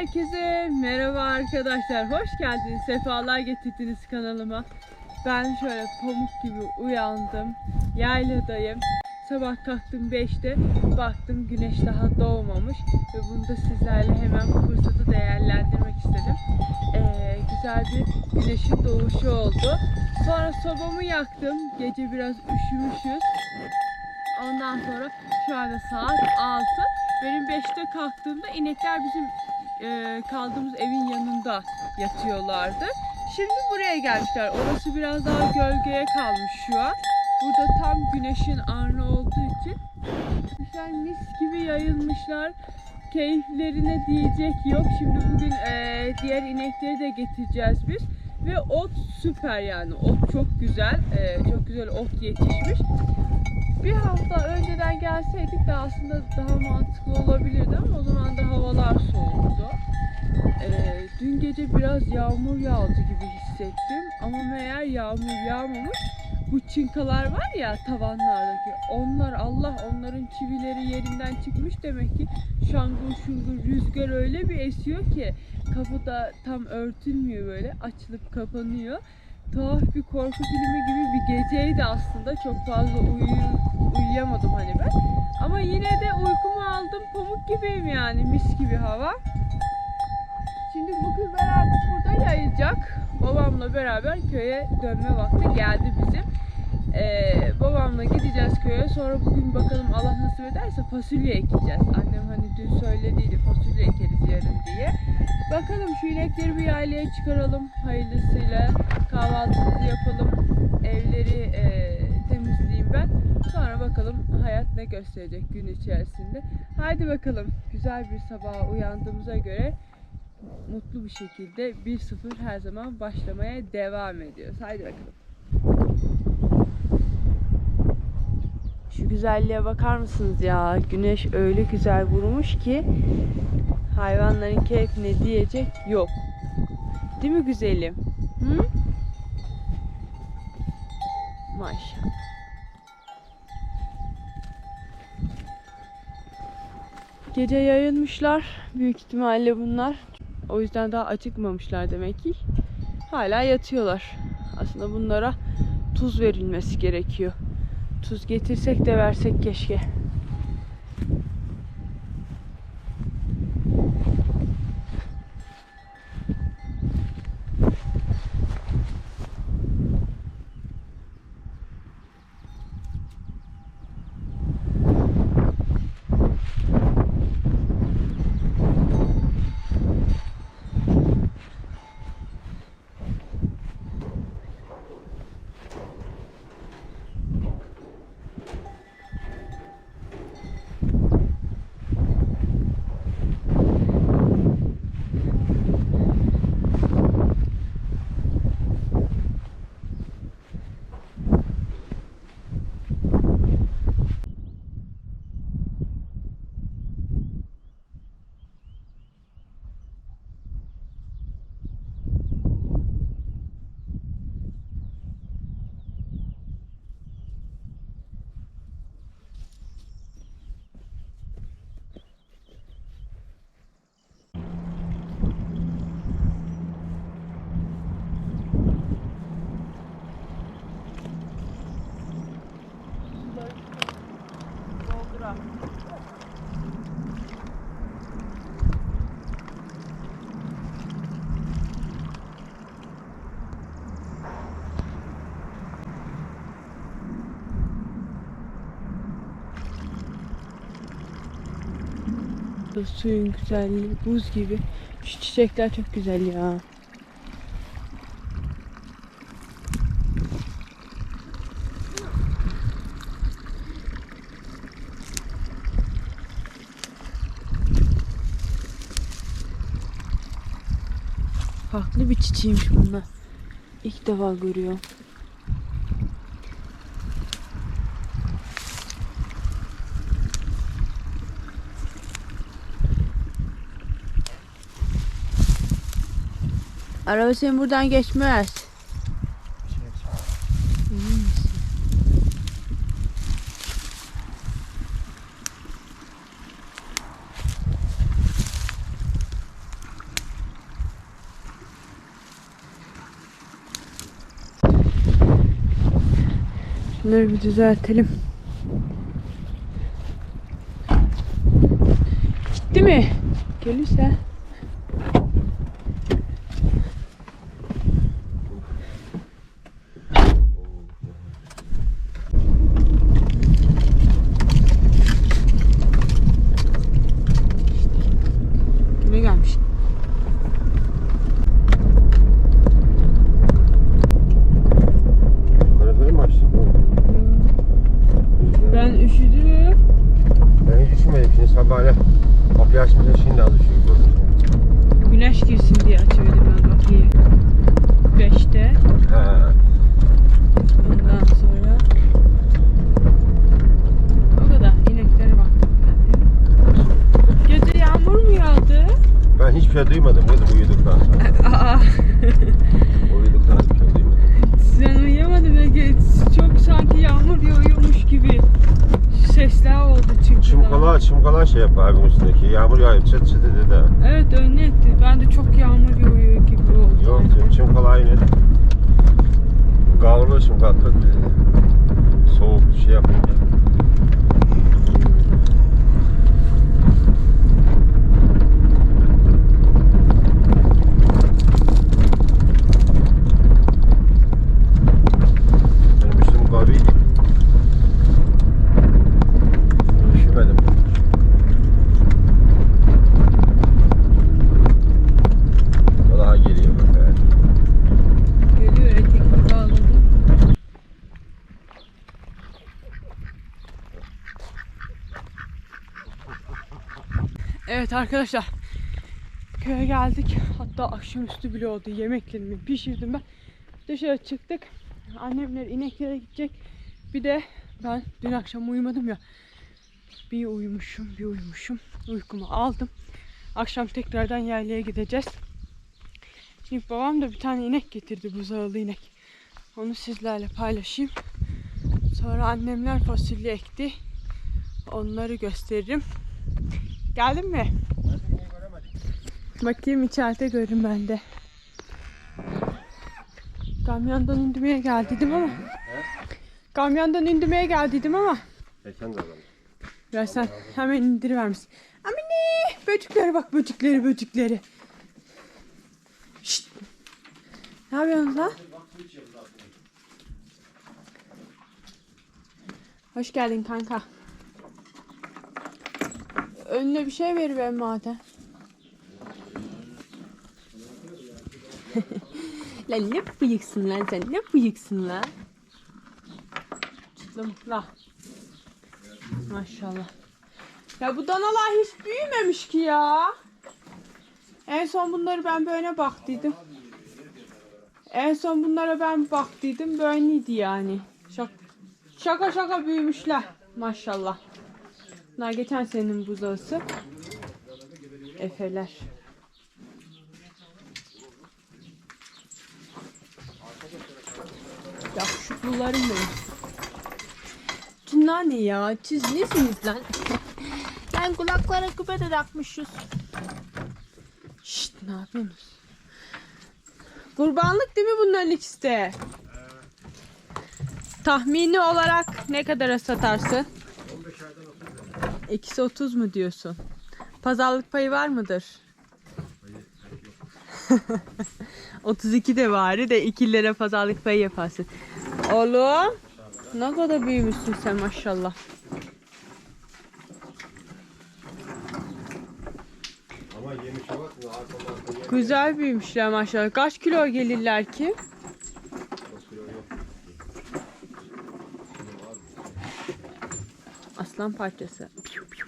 Herkese merhaba arkadaşlar. Hoş geldiniz. Sefalar getirdiniz kanalıma. Ben şöyle pamuk gibi uyandım. Yayladayım. Sabah kalktım 5'te. Baktım güneş daha doğmamış. Ve bunu da sizlerle hemen fırsatı değerlendirmek istedim. Ee, güzel bir güneşin doğuşu oldu. Sonra sobamı yaktım. Gece biraz üşümüşüz. Ondan sonra şu anda saat 6. Benim 5'te kalktığımda inekler bizim e, kaldığımız evin yanında yatıyorlardı. Şimdi buraya gelmişler. Orası biraz daha gölgeye kalmış şu an. Burada tam güneşin arnı olduğu için kuşlar mis gibi yayılmışlar. Keyiflerine diyecek yok. Şimdi bugün e, diğer inekleri de getireceğiz biz. Ve ot süper yani. Ot çok güzel. E, çok güzel ot yetişmiş. Bir hafta önceden gelseydik de aslında daha mantıklı olabilirdi ama o zaman da havalar soğuktu. Ee, dün gece biraz yağmur yağdı gibi hissettim ama meğer yağmur yağmamış. Bu çınkalar var ya tavanlardaki onlar Allah onların çivileri yerinden çıkmış demek ki şangır şungur rüzgar öyle bir esiyor ki kapı da tam örtülmüyor böyle açılıp kapanıyor tuhaf bir korku filmi gibi bir geceydi aslında. Çok fazla uyu, uyuyamadım hani ben. Ama yine de uykumu aldım. Pamuk gibiyim yani. Mis gibi hava. Şimdi bu kızlar artık burada yayacak. Babamla beraber köye dönme vakti geldi bizim. Ee, babamla gideceğiz köye. Sonra bugün bakalım Allah nasip ederse fasulye ekeceğiz. Annem hani dün söylediydi fasulye ekeriz yarın diye. Bakalım şu inekleri bir yaylaya çıkaralım hayırlısıyla. Kahvaltımızı yapalım. Evleri e, ben. Sonra bakalım hayat ne gösterecek gün içerisinde. Haydi bakalım. Güzel bir sabaha uyandığımıza göre mutlu bir şekilde 1-0 her zaman başlamaya devam ediyoruz. Haydi bakalım. Şu güzelliğe bakar mısınız ya? Güneş öyle güzel vurmuş ki hayvanların keyfine diyecek yok. Değil mi güzelim? Hı? Maşallah. Gece yayılmışlar. Büyük ihtimalle bunlar. O yüzden daha acıkmamışlar demek ki. Hala yatıyorlar. Aslında bunlara tuz verilmesi gerekiyor. Tuz getirsek de versek keşke. Bu suyun güzelliği buz gibi. Şu çiçekler çok güzel ya. Farklı bir çiçeğiymiş bunlar. İlk defa görüyorum. Araba senin buradan geçmez. Şunları bir düzeltelim. Gitti mi? Gelirse. Çımkala çımkala şey yapar abinin üstündeki. Yağmur yağıyor çıt çıt dedi de. Evet öyle etti. Ben de çok yağmur yağıyor gibi oldu. Yok yani. çımkala yine de. Kavrulu tut dedi. Soğuk şey yapınca. Benim üstüm karıydı. Üşümedim. Daha geliyor bak. evet. Geliyor etekini bağladı. Evet arkadaşlar. Köye geldik. Hatta akşamüstü bile oldu. Yemeklerimi pişirdim ben. Dışarı çıktık. Annemler ineklere gidecek. Bir de ben dün akşam uyumadım ya. Bir uyumuşum, bir uyumuşum. Uykumu aldım. Akşam tekrardan yaylaya gideceğiz. Şimdi babam da bir tane inek getirdi buzağılı inek. Onu sizlerle paylaşayım. Sonra annemler fasulye ekti. Onları gösteririm. Geldin mi? Bakayım içeride görün ben de. Kamyondan indirmeye geldiydim ama. Kamyondan indirmeye geldiydim ama. E de alalım. Ya sen hemen indirivermişsin. Amine! Böcüklere bak böcükleri böcükleri. Şşt! Ne yapıyorsunuz lan? Hoş geldin kanka. Önüne bir şey ver ben madem. lan ne bıyıksın lan sen? Ne bıyıksın lan? Çıtlamıkla. Maşallah. Ya bu danalar hiç büyümemiş ki ya. En son bunları ben böyle baktıydım. En son bunlara ben baktıydım böyleydi yani. Şaka, şaka büyümüşler. Maşallah. Bunlar geçen senenin buzağısı. Efeler. Yakışıklılarım benim. Bunlar ne ya? Siz nesiniz lan? lan kulaklara küpe de takmışız. Şşt ne yapıyorsunuz? Kurbanlık değil mi bunların ikisi de? Tahmini olarak ne kadara satarsın? İkisi 30 mu diyorsun? Pazarlık payı var mıdır? 32 de var de 2 lira pazarlık payı yaparsın. Oğlum ne kadar büyümüşsün sen maşallah. Güzel büyümüşler maşallah. Kaç kilo gelirler ki? Aslan parçası. Piu, piu.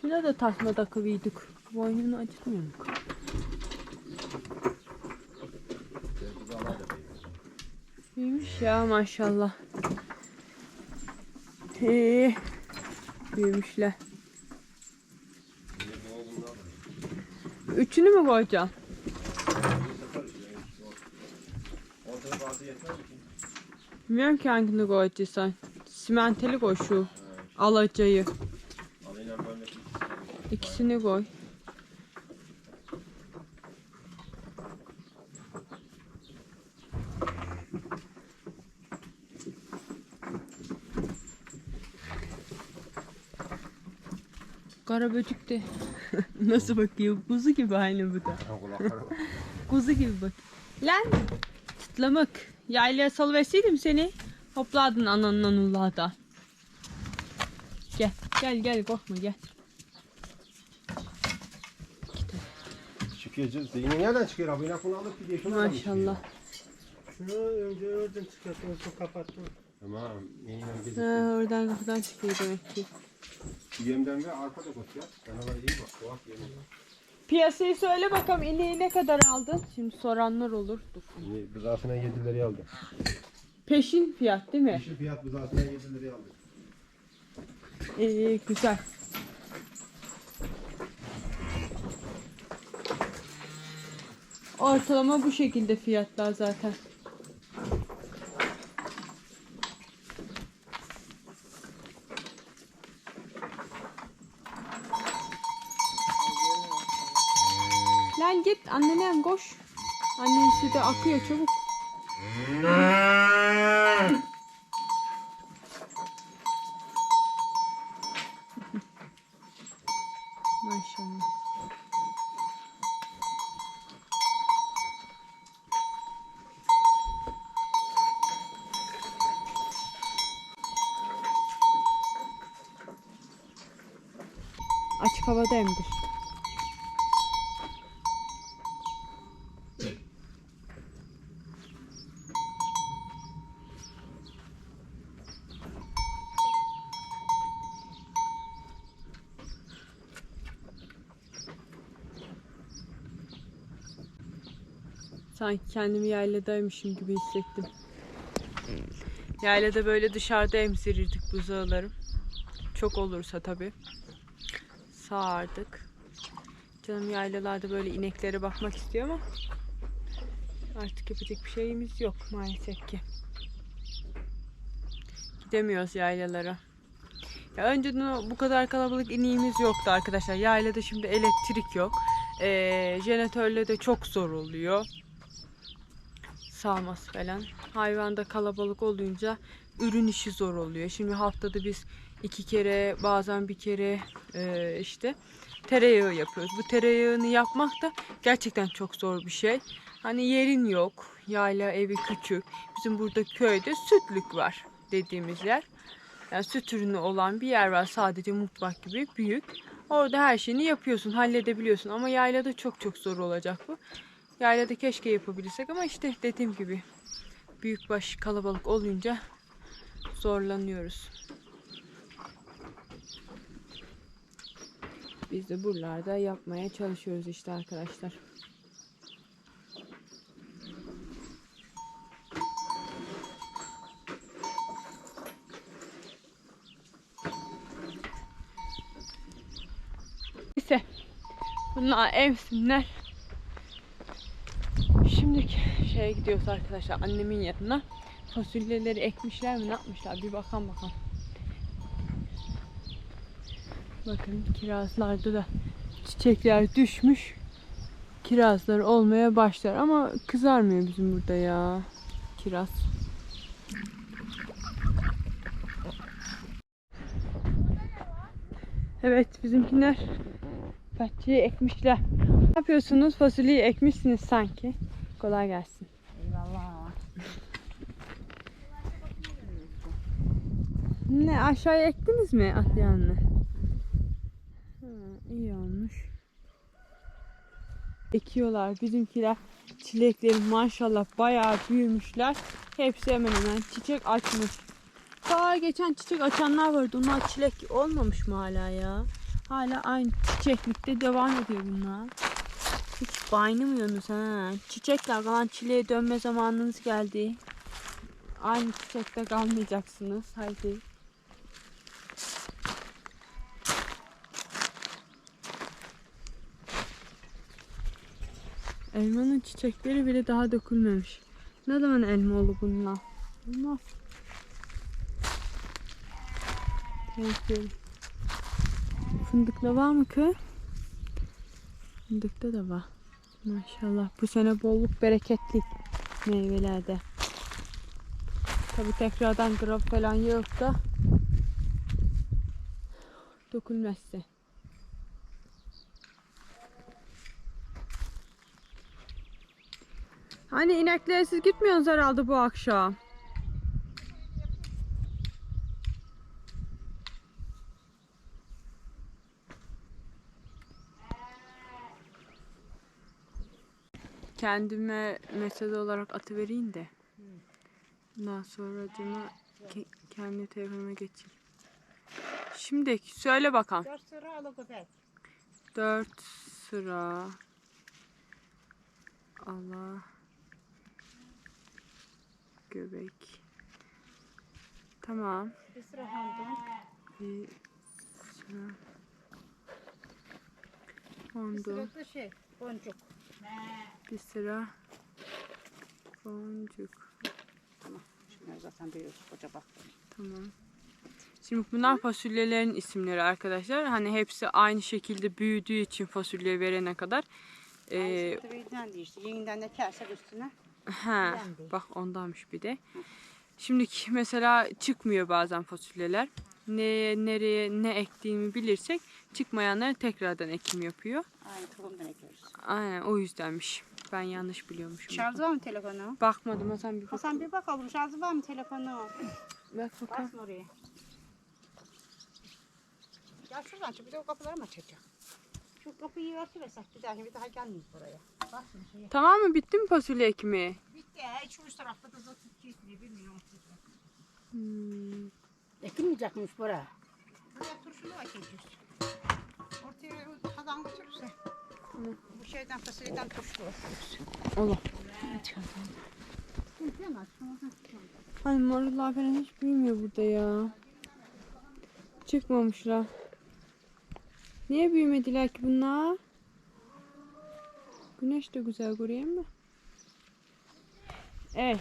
Şuna da tasma takılıydık. Boynunu acıtmıyor mu? Büyümüş ya maşallah. Ee, büyümüşler. Üçünü mü koyacağım? Bilmiyorum ki hangini koyacaksan. Simenteli koy şu. Alacayı. İkisini koy. Kara böcük de nasıl bakıyor? Kuzu gibi aynı bu da. Kuzu gibi bak. Lan! Çıtlamak. Yaylaya salıverseydim seni. Hopladın ananın ullada. Gel gel gel korkma gel. Çıkıyor. Yine nereden çıkıyor abi? Yine bunu alıp gidiyor. Şunu Maşallah. Şunu önce oradan çıkarttım, su kapattım. Tamam. Yine Ha, gezip. oradan kapıdan çıkıyor demek ki. Yemden ve arka da koşuyor. Canavar iyi bak. Doğak yemin. Piyasayı söyle bakalım ineği ne kadar aldın? Şimdi soranlar olur. Dur. Yine Bızasına 7 liraya aldı. Peşin fiyat değil mi? Kişi fiyat bızasına 7 liraya aldı. İyi güzel. Ortalama bu şekilde fiyatlar zaten. Git annenem koş. Annen sütü akıyor çabuk. Maşallah. Açık havada emdir. Sanki kendimi yayladaymışım gibi hissettim. Yaylada böyle dışarıda emzirirdik buzağılarım. Çok olursa tabi. Sağardık. Canım yaylalarda böyle ineklere bakmak istiyor ama artık yapacak bir şeyimiz yok maalesef ki. Gidemiyoruz yaylalara. Ya önceden bu kadar kalabalık ineğimiz yoktu arkadaşlar. Yaylada şimdi elektrik yok. Ee, jeneratörle de çok zor oluyor sağması falan. Hayvanda kalabalık olunca ürün işi zor oluyor. Şimdi haftada biz iki kere bazen bir kere e, işte tereyağı yapıyoruz. Bu tereyağını yapmak da gerçekten çok zor bir şey. Hani yerin yok. Yayla evi küçük. Bizim burada köyde sütlük var dediğimiz yer. Yani süt ürünü olan bir yer var sadece mutfak gibi büyük. Orada her şeyini yapıyorsun, halledebiliyorsun ama yaylada çok çok zor olacak bu. Yaylada keşke yapabilsek ama işte dediğim gibi büyükbaş kalabalık olunca zorlanıyoruz. Biz de buralarda yapmaya çalışıyoruz işte arkadaşlar. Neyse bunlar emsinler. Şimdi şeye gidiyoruz arkadaşlar annemin yanına. Fasulyeleri ekmişler mi ne yapmışlar bir bakalım bakalım. Bakın kirazlarda da çiçekler düşmüş. Kirazlar olmaya başlar ama kızarmıyor bizim burada ya. Kiraz. Evet bizimkiler bahçeye ekmişler. Ne yapıyorsunuz? Fasulyeyi ekmişsiniz sanki. Kolay gelsin. Eyvallah. Ne aşağıya ektiniz mi atlayanını? Ha, iyi olmuş. Ekiyorlar bizimkiler. Çilekleri maşallah bayağı büyümüşler. Hepsi hemen hemen çiçek açmış. Daha geçen çiçek açanlar vardı. Onlar çilek olmamış mı hala ya? Hala aynı çiçeklikte devam ediyor bunlar. Hiç baynımıyorsunuz ha. Çiçekler kalan çileğe dönme zamanınız geldi. Aynı çiçekte kalmayacaksınız. Haydi. Elmanın çiçekleri bile daha dökülmemiş. Ne zaman elma olur bunlar? Olmaz. Fındıkta var mı kız? Fındıkta da var. Maşallah bu sene bolluk bereketlik meyvelerde. Tabi tekrardan grab falan yok da dökülmezse. Hani inekler siz gitmiyorsunuz herhalde bu akşam. Kendime mesaj olarak atı vereyim de. Ondan sonra cuma ke- kendi telefonuma geçeyim. Şimdi söyle bakalım. Dört sıra alı köpek. Dört sıra. Allah. Göbek. Tamam. Bir sıra handon. Bir sıra. Bir Ondu. sıra da şey boncuk. Bir sıra. Boncuk. Şunları zaten biliyoruz koca bak. Tamam. Şimdi bunlar fasulyelerin isimleri arkadaşlar. Hani hepsi aynı şekilde büyüdüğü için fasulye verene kadar. Ee, Tabiinden değil işte. Yeniden de kersek üstüne. Değil. bak ondanmış bir de. Şimdi mesela çıkmıyor bazen fasulyeler. Neye, nereye, ne ektiğimi bilirsek çıkmayanları tekrardan ekim yapıyor. Aynı tohumdan ekiyoruz. Aynen o yüzdenmiş. Ben yanlış biliyormuşum. Şarjı var mı telefonu? Bakmadım Hasan bir bak. Hasan bir bakalım şarjı var mı telefonu? Bak bakalım. Basma oraya. Ya şuradan çık bir de o kapıları mı açacak? Şu kapıyı örtüversek bir daha bir daha gelmeyiz buraya. Şeye. Tamam mı? Bitti mi fasulye ekimi? Bitti. Şu üst tarafta da zaten gitmiyor bilmiyorum. Hmm. Ekilmeyecekmiş bura. Buraya turşulu ekeceğiz. Ortaya kazan götürürse. Bu şeyden fasulyeden ekeceğiz. Allah. Ay marullar falan hiç büyümüyor burada ya. Çıkmamışlar. Niye büyümediler ki bunlar? Güneş de güzel görüyor mu? Evet.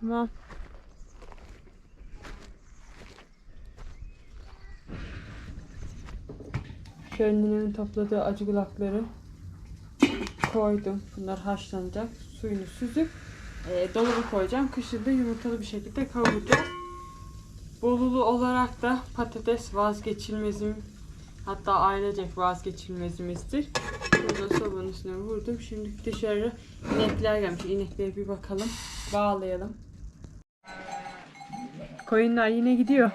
Tamam. Kendimin topladığı acı kulakları koydum. Bunlar haşlanacak. Suyunu süzüp e, dolaba koyacağım. Kışın da yumurtalı bir şekilde kavuracağız. Bolulu olarak da patates vazgeçilmezim. Hatta ailecek vazgeçilmezimizdir. Burada sobanın üstüne vurdum. Şimdi dışarı inekler gelmiş. İneklere bir bakalım. Bağlayalım. Koyunlar yine gidiyor.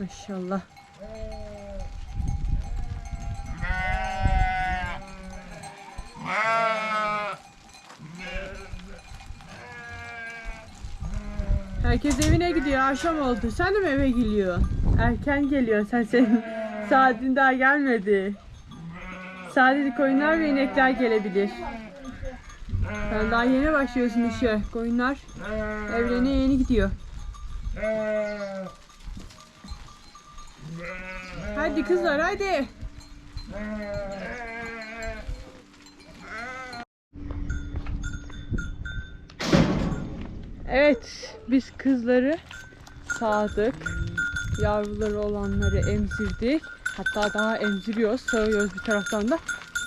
Maşallah. Herkes evine gidiyor. Akşam oldu. Sen de mi eve geliyorsun? Erken geliyorsun. Sen senin saatin daha gelmedi. Sadece koyunlar ve inekler gelebilir. Sen daha yeni başlıyorsun işe. Koyunlar evlerine yeni gidiyor. Hadi kızlar hadi. Evet, biz kızları sağdık. Yavruları olanları emzirdik. Hatta daha emziriyoruz, sağıyoruz bir taraftan da.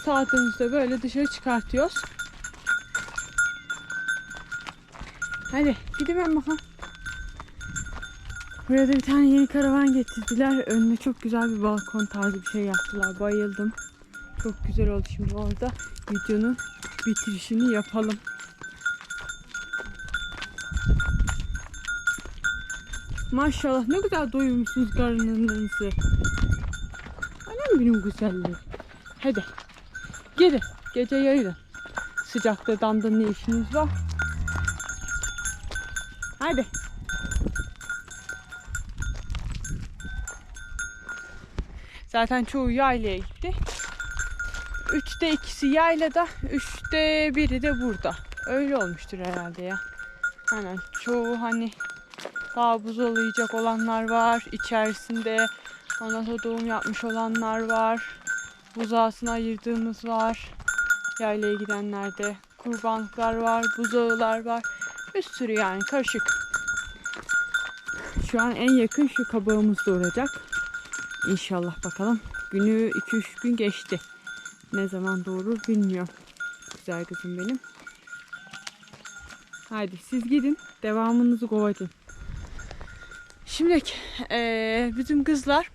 Sağdığımızda böyle dışarı çıkartıyoruz. Hadi gidelim bakalım. Buraya da bir tane yeni karavan getirdiler. Önüne çok güzel bir balkon tarzı bir şey yaptılar. Bayıldım. Çok güzel oldu şimdi orada. Videonun bitirişini yapalım. Maşallah ne kadar doyurmuşsunuz karnınızı. Anam benim güzelliği. Hadi. Gidin. Gece yayılın. Sıcakta damda ne işiniz var? Hadi. Zaten çoğu yaylaya gitti. Üçte ikisi yaylada, üçte biri de burada. Öyle olmuştur herhalde ya. Aynen çoğu hani daha buzalayacak olanlar var. İçerisinde ondan doğum yapmış olanlar var. Buzağısını ayırdığımız var. Yaylaya gidenlerde kurbanlıklar var, buzağılar var. Bir sürü yani karışık. Şu an en yakın şu kabağımız doğuracak. İnşallah bakalım. Günü 2-3 gün geçti. Ne zaman doğurur bilmiyorum. Güzel kızım benim. Haydi siz gidin. Devamınızı kovacağım. Şimdi eee, bizim kızlar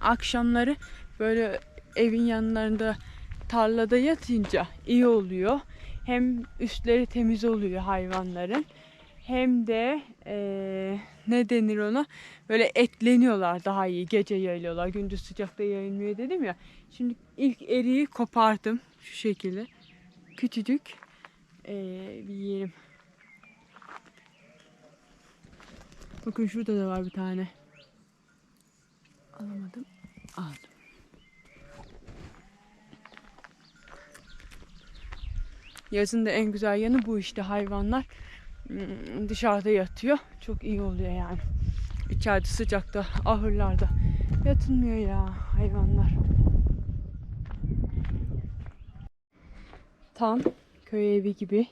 akşamları böyle evin yanlarında tarlada yatınca iyi oluyor. Hem üstleri temiz oluyor hayvanların. Hem de eee, ne denir ona? Böyle etleniyorlar daha iyi. Gece yayılıyorlar. Gündüz sıcakta yayılmıyor dedim ya. Şimdi ilk eriği kopardım şu şekilde. Küçücük. Eee, bir yiyelim. Bakın şurada da var bir tane. Alamadım. Aldım. Yazın da en güzel yanı bu işte hayvanlar mm, dışarıda yatıyor. Çok iyi oluyor yani. İçeride sıcakta, ahırlarda yatılmıyor ya hayvanlar. Tam köy evi gibi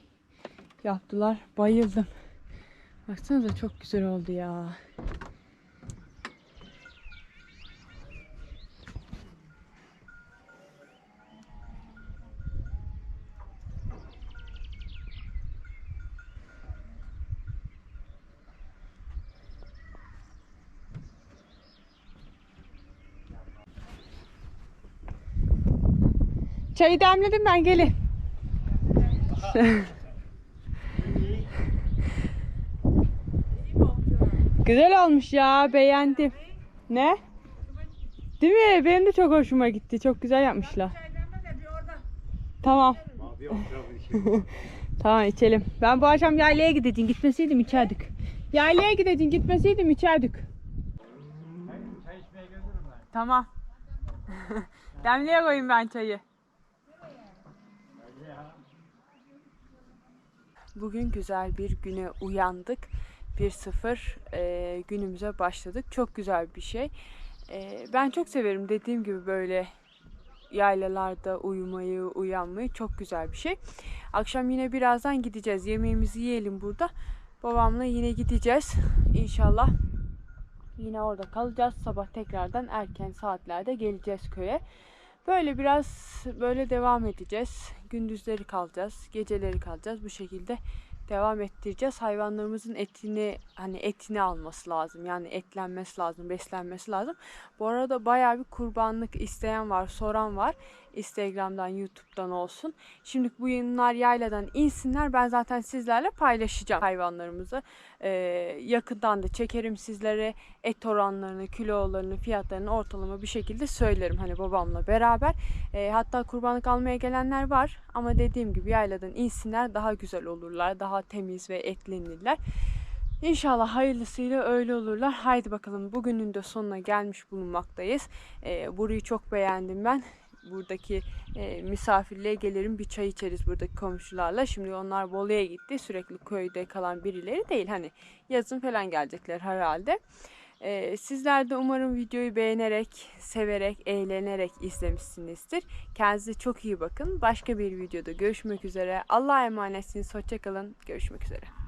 yaptılar. Bayıldım. Baksanıza çok güzel oldu ya. Çayı demledim ben gelin. Güzel olmuş ya beğendim. Ne? Değil mi? Benim de çok hoşuma gitti. Çok güzel yapmışlar. Tamam. tamam içelim. Ben bu akşam yaylaya gideceğim. Gitmeseydim içerdik. Yaylaya gideceğim. Gitmeseydim içerdik. Tamam. Demliğe koyayım ben çayı. Bugün güzel bir güne uyandık. 1-0 e, günümüze başladık. Çok güzel bir şey. E, ben çok severim dediğim gibi böyle yaylalarda uyumayı, uyanmayı çok güzel bir şey. Akşam yine birazdan gideceğiz. Yemeğimizi yiyelim burada. Babamla yine gideceğiz. İnşallah yine orada kalacağız. Sabah tekrardan erken saatlerde geleceğiz köye. Böyle biraz böyle devam edeceğiz. Gündüzleri kalacağız, geceleri kalacağız. Bu şekilde devam ettireceğiz. Hayvanlarımızın etini hani etini alması lazım. Yani etlenmesi lazım, beslenmesi lazım. Bu arada bayağı bir kurbanlık isteyen var, soran var. Instagram'dan, YouTube'dan olsun. Şimdi bu yayınlar yayladan insinler. Ben zaten sizlerle paylaşacağım hayvanlarımızı. Ee, yakından da çekerim sizlere et oranlarını, kilolarını, fiyatlarını ortalama bir şekilde söylerim. Hani babamla beraber. Ee, hatta kurbanlık almaya gelenler var. Ama dediğim gibi yayladan insinler daha güzel olurlar. Daha temiz ve etlenirler. İnşallah hayırlısıyla öyle olurlar. Haydi bakalım bugünün de sonuna gelmiş bulunmaktayız. Ee, burayı çok beğendim ben. Buradaki e, misafirliğe gelirim bir çay içeriz buradaki komşularla. Şimdi onlar Bolu'ya gitti. Sürekli köyde kalan birileri değil. Hani yazın falan gelecekler herhalde. Ee, sizler de umarım videoyu beğenerek, severek, eğlenerek izlemişsinizdir. Kendinize çok iyi bakın. Başka bir videoda görüşmek üzere. Allah'a emanetsiniz. Hoşçakalın. Görüşmek üzere.